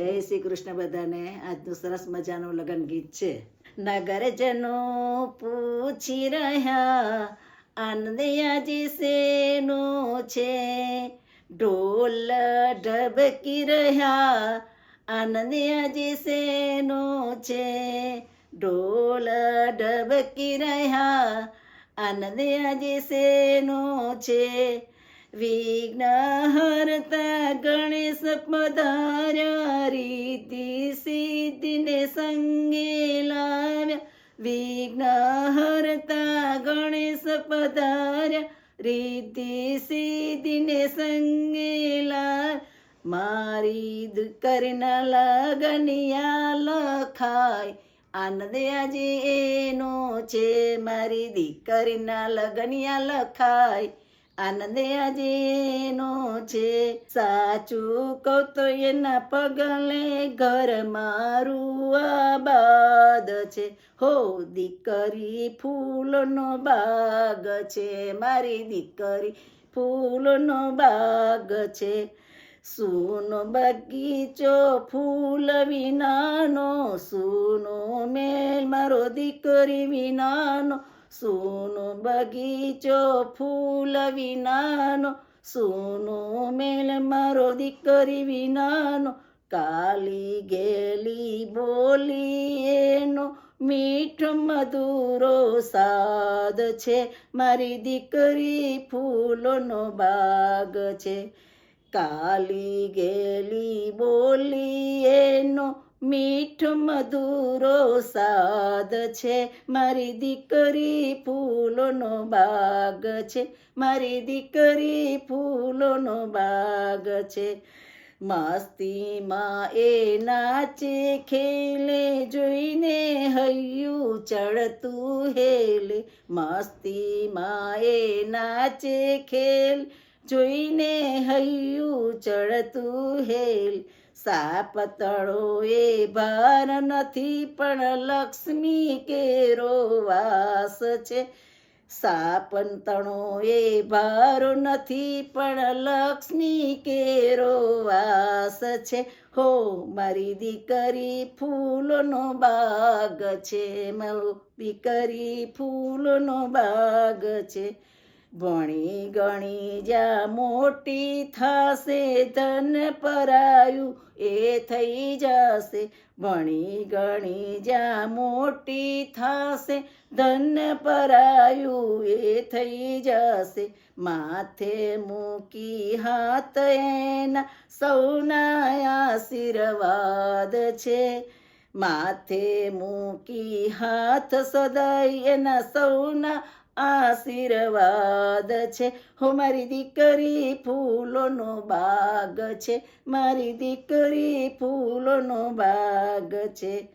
જય શ્રી કૃષ્ણ બધાને. આજનું સરસ મજાનું લગન ગીત છે. નગરજનો પૂછી રહ્યા આનંદયાજી શેનો છે? ઢોલ ઢબકી રહ્યા આનંદયાજી શેનો છે? ઢોલ ઢબકી રહ્યા આનંદયાજી શેનો છે? વિઘ્ન હરતા ગણેશ પધાર્યા સિદ્ધિને સંગે લાવ્યા. વિઘ્નહરતા ગણેશ પધાર્યા. રીતિ સિદ્ધિને સંગે લાવ્યા. મારી દીકરીના લગનિયા લખાય. આનંદ આજે એનો છે. મારી દીકરીના લગનિયા લખાય. આનંદ આજે એનો છે. સાચું કહું તો એના પગલે ઘર મારું આબાદ છે. હો, દીકરી, ફૂલનો બાગ છે. મારી દીકરી, ફૂલનો બાગ છે. સૂનો બગીચો ફૂલ વિનાનો, સૂનો મેલ મારો દીકરી વિનાનો, સૂનો બગીચો ફૂલ વિનાનો સૂનો મેલ મારો દીકરી વિનાનો, કાલી ગેલી બોલી એનો. મીઠો મધુરો સાદ છે, મારી દીકરી ફૂલોનો બાગ છે. કાલી ગેલી બોલી મીઠો મધુરો સાદ છે. મારી દીકરી ફૂલોનો બાગ છે. મારી દીકરી ફૂલોનો બાગ છે. મસ્તીમાં એ નાચે, ખેલે, જોઈને હૈયું ચડતું હેલે. મસ્તીમાં એ નાચે, ખેલ, જોઈને હૈયું ચડતું હેલ. સાપતળો એ ભાર નથી, પણ લક્ષ્મી કેરો વાસ છે. સાપંતણો એ ભાર નથી, પણ લક્ષ્મી કેરો વાસ છે. હો, મારી દીકરી ફૂલનો બાગ છે. મારો દીકરી ફૂલનો બાગ છે. ભણી ગણી જ્યાં મોટી થશે, ધન પરાયું એ થઈ જશે. ભણી ગણી જ્યાં મોટી થશે, ધન પરાયું એ થઈ જશે. માથે મૂકી હાથ એના સૌના આશીર્વાદ છે. માથે મૂકી હાથ સદાય એના સૌના આશીર્વાદ છે. હો મારી દીકરી ફૂલોનો બાગ છે. મારી દીકરી ફૂલોનો બાગ છે.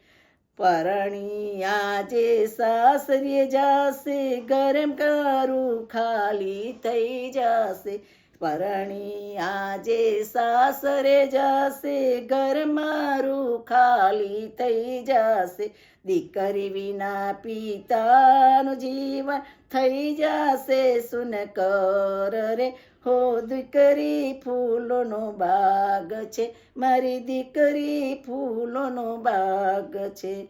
પરણી આજે સાસરીએ જાશે. ગરમ કારું ખાલી થઈ જશે. પરણી આજે સાસરે જશે, ઘર મારું ખાલી થઈ જશે. દીકરી વિના પિતાનું જીવન થઈ જશે. સુન કર રે, હો દીકરી, ફૂલોનો બાગ છે. મારી દીકરી ફૂલોનો બાગ છે.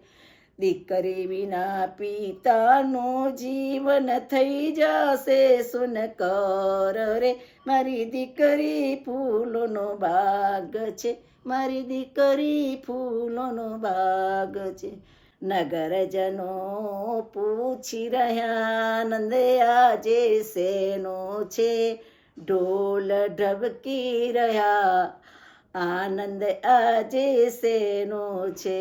દીકરી વિના પિતાનું જીવન થઈ જશે. સુન કર રે, મારી દીકરી ફૂલોનો બાગ છે. મારી દીકરી ફૂલોનો બાગ છે. નગરજનો પૂછી રહ્યા, નંદ આજે શેનો છે? ઢોલ ઢબકી રહ્યા, આનંદ આજે શેનો છે?